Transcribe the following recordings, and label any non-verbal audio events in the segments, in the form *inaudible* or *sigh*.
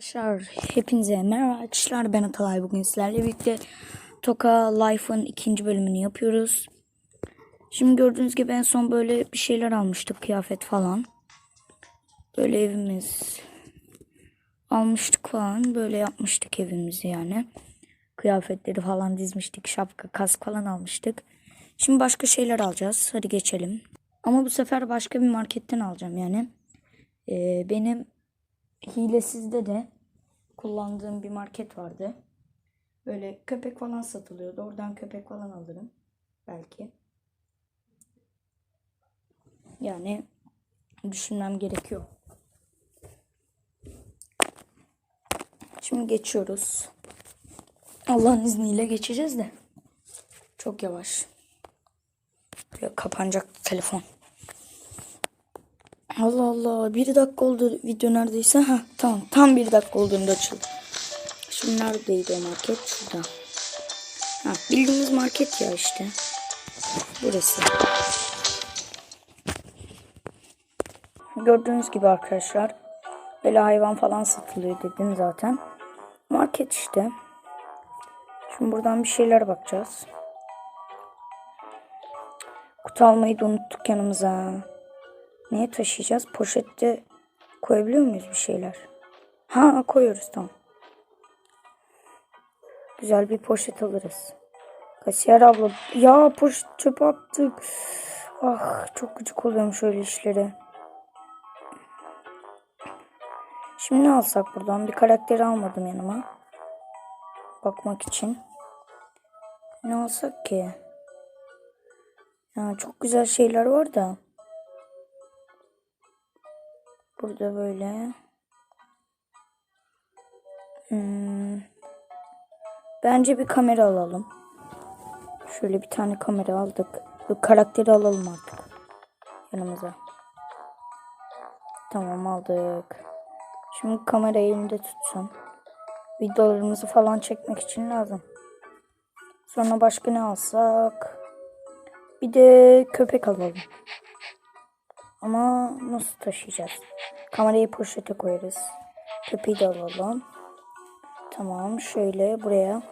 Arkadaşlar hepinize merhaba arkadaşlar ben Atalay bugün sizlerle birlikte Toka Life'ın ikinci bölümünü yapıyoruz. Şimdi gördüğünüz gibi en son böyle bir şeyler almıştık kıyafet falan. Böyle evimiz almıştık falan böyle yapmıştık evimizi yani. Kıyafetleri falan dizmiştik şapka kask falan almıştık. Şimdi başka şeyler alacağız hadi geçelim. Ama bu sefer başka bir marketten alacağım yani. Ee, benim hilesizde de kullandığım bir market vardı. Böyle köpek falan satılıyordu. Oradan köpek falan alırım. Belki. Yani düşünmem gerekiyor. Şimdi geçiyoruz. Allah'ın izniyle geçeceğiz de. Çok yavaş. Ya kapanacak telefon. Allah Allah. Bir dakika oldu video neredeyse. Ha tamam. Tam bir dakika olduğunda açıldı. Şimdi neredeydi market? Şurada. Ha, bildiğimiz market ya işte. Burası. Gördüğünüz gibi arkadaşlar. Böyle hayvan falan satılıyor dedim zaten. Market işte. Şimdi buradan bir şeyler bakacağız. Kutu almayı da unuttuk yanımıza. Neye taşıyacağız? Poşette koyabiliyor muyuz bir şeyler? Ha koyuyoruz tamam. Güzel bir poşet alırız. Kasiyer abla. Ya poşet çöpe attık. Ah çok gıcık oluyorum şöyle işlere. Şimdi ne alsak buradan? Bir karakteri almadım yanıma. Bakmak için. Ne alsak ki? Ya çok güzel şeyler var da. Burada böyle. Hmm. Bence bir kamera alalım. Şöyle bir tane kamera aldık. Bu karakteri alalım artık. Yanımıza. Tamam aldık. Şimdi kamerayı elinde tutsun. Videolarımızı falan çekmek için lazım. Sonra başka ne alsak? Bir de köpek alalım. Ama nasıl taşıyacağız? Kamerayı poşete koyarız. Köpeği de alalım. Tamam şöyle buraya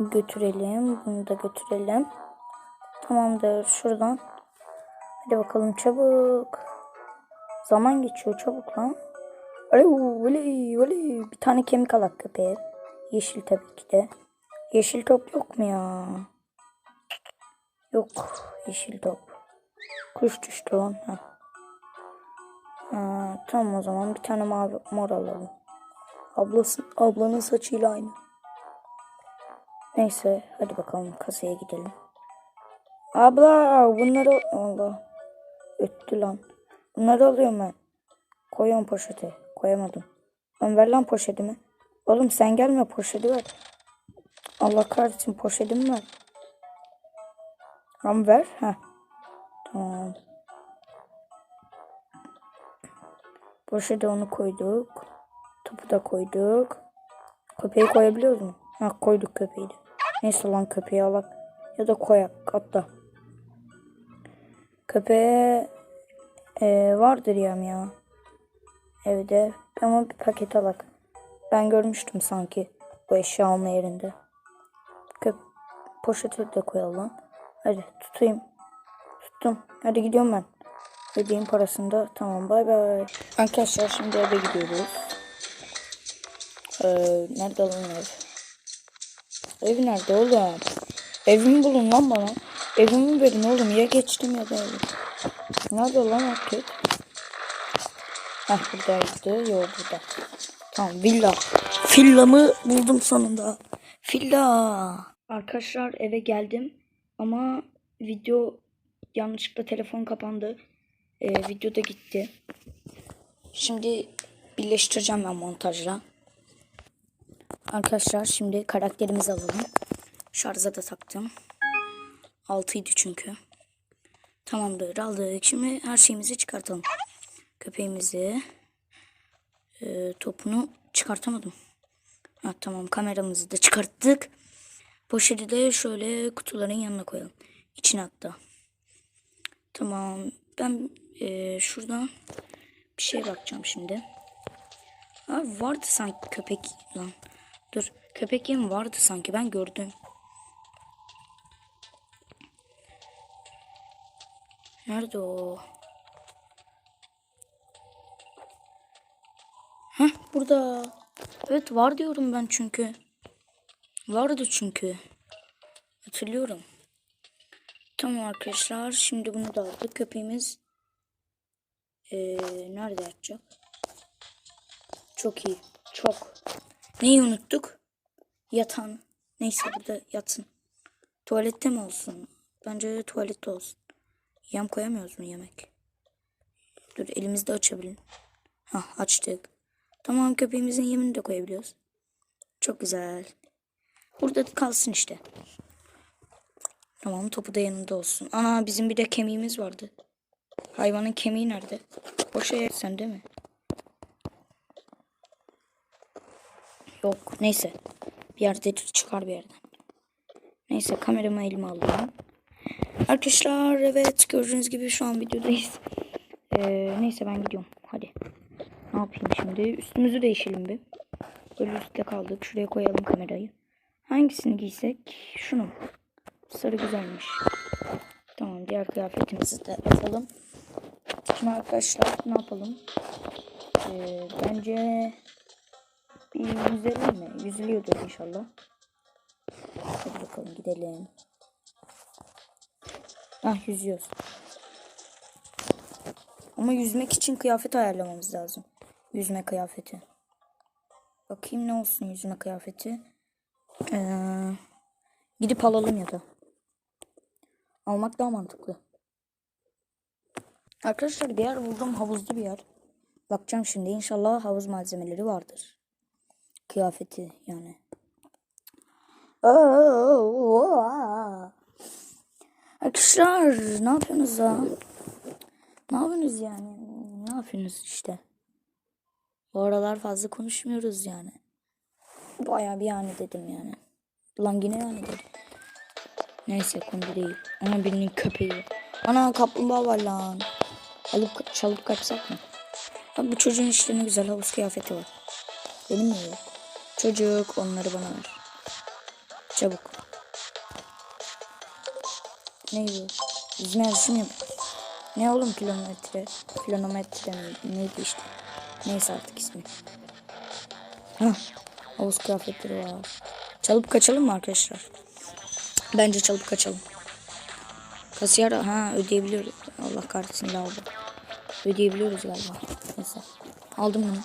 götürelim. Bunu da götürelim. Tamamdır şuradan. Hadi bakalım çabuk. Zaman geçiyor çabuk lan. Oley, oley. Bir tane kemik alak köpeğe. Yeşil tabii ki de. Yeşil top yok mu ya? Yok yeşil top. Kuş düştü lan. Ha. Tamam o zaman bir tane mavi mor alalım. Ablası, ablanın saçıyla aynı. Neyse hadi bakalım kasaya gidelim. Abla bunları Allah öttü lan. Bunları alıyorum ben. Koyuyorum poşete. Koyamadım. Ben ver lan poşetimi. Oğlum sen gelme poşeti ver. Allah kahretsin poşetimi ver. Lan ver. Heh. Tamam. Poşete onu koyduk. Topu da koyduk. Köpeği koyabiliyoruz mu? Ha koyduk köpeği de. Neyse lan köpeği alak. Ya da koyak hatta. Köpeğe e, vardır ya ya. Evde. Ama bir paket alak. Ben görmüştüm sanki bu eşya alma yerinde. Köp poşete de koyalım. Hadi tutayım. Tuttum. Hadi gidiyorum ben. Ödeyeyim parasını da. Tamam bay bay. Arkadaşlar şimdi eve gidiyoruz. Ee, nerede lan ev? Ev nerede oğlum? Evimi bulun lan bana. Evimi verin oğlum. Ya geçtim ya da evim. Nerede lan market? Heh buradaydı. Yok burada. Tamam villa. Villamı buldum sonunda. Villa. Arkadaşlar eve geldim. Ama video yanlışlıkla telefon kapandı. Ee, video da gitti. Şimdi birleştireceğim ben montajla. Arkadaşlar şimdi karakterimizi alalım. Şarja da taktım. 6'ydı çünkü. Tamamdır aldık. Şimdi her şeyimizi çıkartalım. Köpeğimizi. e, topunu çıkartamadım. Ha, tamam kameramızı da çıkarttık. Poşeti de şöyle kutuların yanına koyalım. İçine hatta. Tamam. Ben e, şuradan bir şey bakacağım şimdi. Arkadaşlar vardı sanki köpek lan. Dur köpek yem vardı sanki ben gördüm. Nerede o? Heh burada. Evet var diyorum ben çünkü. Vardı çünkü. Hatırlıyorum. Tamam arkadaşlar şimdi bunu da aldık. Köpeğimiz ee, nerede yatacak? Çok iyi. Çok. Neyi unuttuk? Yatağını. Neyse burada yatsın. Tuvalette mi olsun? Bence tuvalette olsun. Yem koyamıyoruz mu yemek? Dur elimizde açabilin. Hah açtık. Tamam köpeğimizin yemini de koyabiliyoruz. Çok güzel. Burada kalsın işte. Tamam topu da yanında olsun. Ana bizim bir de kemiğimiz vardı. Hayvanın kemiği nerede? Boşa yer sen değil mi? Yok neyse. Bir yerde çıkar bir yerden. Neyse kameramı elime aldım. Arkadaşlar evet gördüğünüz gibi şu an videodayız. Ee, neyse ben gidiyorum. Hadi. Ne yapayım şimdi? Üstümüzü değişelim bir. Böyle üstte kaldık. Şuraya koyalım kamerayı. Hangisini giysek? Şunu. Sarı güzelmiş. Tamam diğer kıyafetimizi de yapalım. Şimdi arkadaşlar ne yapalım? Ee, bence bir yüzelim mi? Yüzülüyordur inşallah. Hadi bakalım gidelim. Ah yüzüyoruz. Ama yüzmek için kıyafet ayarlamamız lazım. Yüzme kıyafeti. Bakayım ne olsun yüzme kıyafeti. Ee, gidip alalım ya da. Almak daha mantıklı. Arkadaşlar bir yer buldum havuzlu bir yer. Bakacağım şimdi inşallah havuz malzemeleri vardır. Kıyafeti yani. Arkadaşlar ne yapıyorsunuz ya? Ne yapıyorsunuz yani? Ne yapıyorsunuz işte? Bu aralar fazla konuşmuyoruz yani. Bayağı bir yani dedim yani. Lan yine yani dedim. Neyse konu değil. Ama birinin köpeği. Ana kaplumbağa var lan. Alıp çalıp kaçsak mı? Bak bu çocuğun işte ne güzel havuz kıyafeti var. Benim mi yok? Çocuk onları bana ver. Çabuk. Ne bu? Yapıyoruz? Ne oğlum kilometre? Kilometre mi? Neydi işte? Neyse artık ismi. Hah. Havuz kıyafetleri var. Çalıp kaçalım mı arkadaşlar? Bence çalıp kaçalım. Kasiyer ha ödeyebiliyoruz. Allah kahretsin lavabo. Ödeyebiliyoruz galiba. Neyse. Aldım bunu.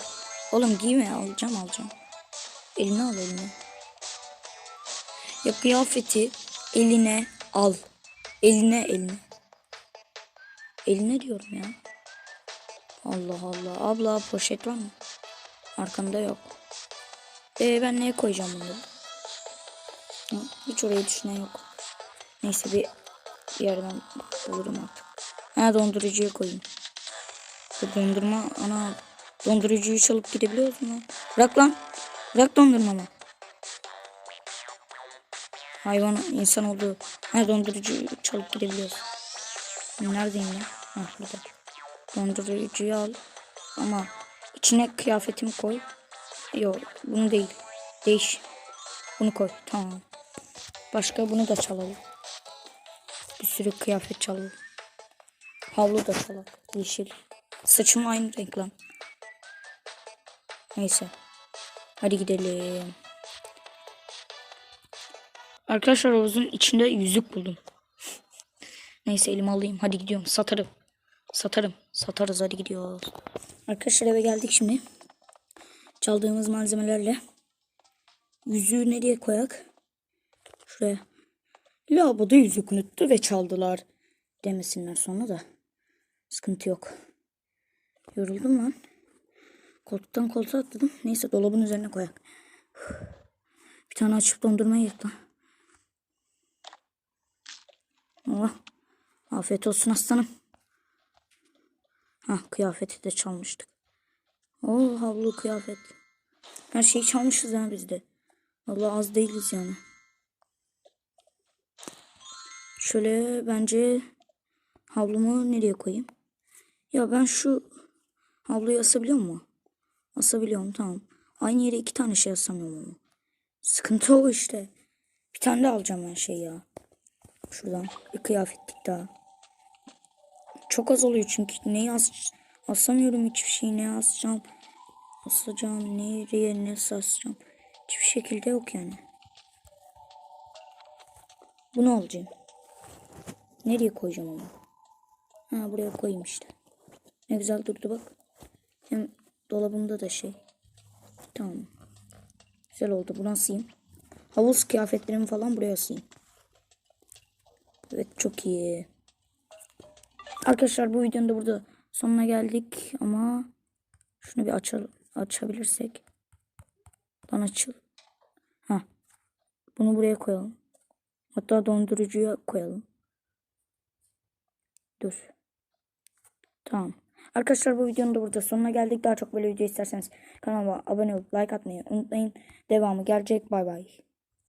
Oğlum giyme alacağım alacağım. Eline al eline. Ya kıyafeti eline al. Eline eline. Eline diyorum ya. Allah Allah. Abla poşet var mı? Arkamda yok. Ee, ben neye koyacağım bunları? Hiç orayı düşünen yok. Neyse bir yerden bulurum artık. Ha dondurucuya koyayım. Bu dondurma ana dondurucuyu çalıp gidebiliyoruz mu? Bırak lan. Bırak dondurmamı. Hayvan insan oldu. Ha dondurucuyu çalıp gidebiliyoruz. Neredeyim ya? Ha burada. Dondurucuyu al. Ama içine kıyafetimi koy. Yok bunu değil. Değiş. Bunu koy. Tamam. Başka bunu da çalalım. Bir sürü kıyafet çalalım. Havlu da çalalım. Yeşil. Saçım aynı renk lan. Neyse. Hadi gidelim. Arkadaşlar havuzun içinde yüzük buldum. *laughs* Neyse elime alayım. Hadi gidiyorum. Satarım. Satarım. Satarız hadi gidiyoruz. Arkadaşlar eve geldik şimdi. Çaldığımız malzemelerle. Yüzüğü nereye koyak? Şuraya. Lavaboda yüzük unuttu ve çaldılar. Demesinler sonra da. Sıkıntı yok. Yoruldum lan. Koltuktan koltuğa atladım. Neyse dolabın üzerine koyak. *sighs* Bir tane açıp dondurma yedik lan. Oh. Afiyet olsun aslanım. Hah kıyafeti de çalmıştık. Oo havlu kıyafet. Her şeyi çalmışız ya biz de. Vallahi az değiliz yani. Şöyle bence havlumu nereye koyayım? Ya ben şu havluyu asabiliyor mu? Asabiliyorum tamam. Aynı yere iki tane şey asamıyorum ama. Sıkıntı o işte. Bir tane de alacağım ben şey ya. Şuradan bir kıyafetlik daha. Çok az oluyor çünkü neyi as asamıyorum hiçbir şeyi ne asacağım. Asacağım nereye ne asacağım. Hiçbir şekilde yok yani. Bunu alacağım. Nereye koyacağım onu? Ha buraya koyayım işte. Ne güzel durdu bak. Hem dolabımda da şey. Tamam. Güzel oldu. Bunu asayım. Havuz kıyafetlerimi falan buraya asayım. Evet çok iyi. Arkadaşlar bu videonun da burada sonuna geldik ama şunu bir açalım, açabilirsek. Lan açıl. Ha. Bunu buraya koyalım. Hatta dondurucuya koyalım. Dur. Tamam. Arkadaşlar bu videonun da burada sonuna geldik. Daha çok böyle video isterseniz kanalıma abone olup like atmayı unutmayın. Devamı gelecek. Bay bay.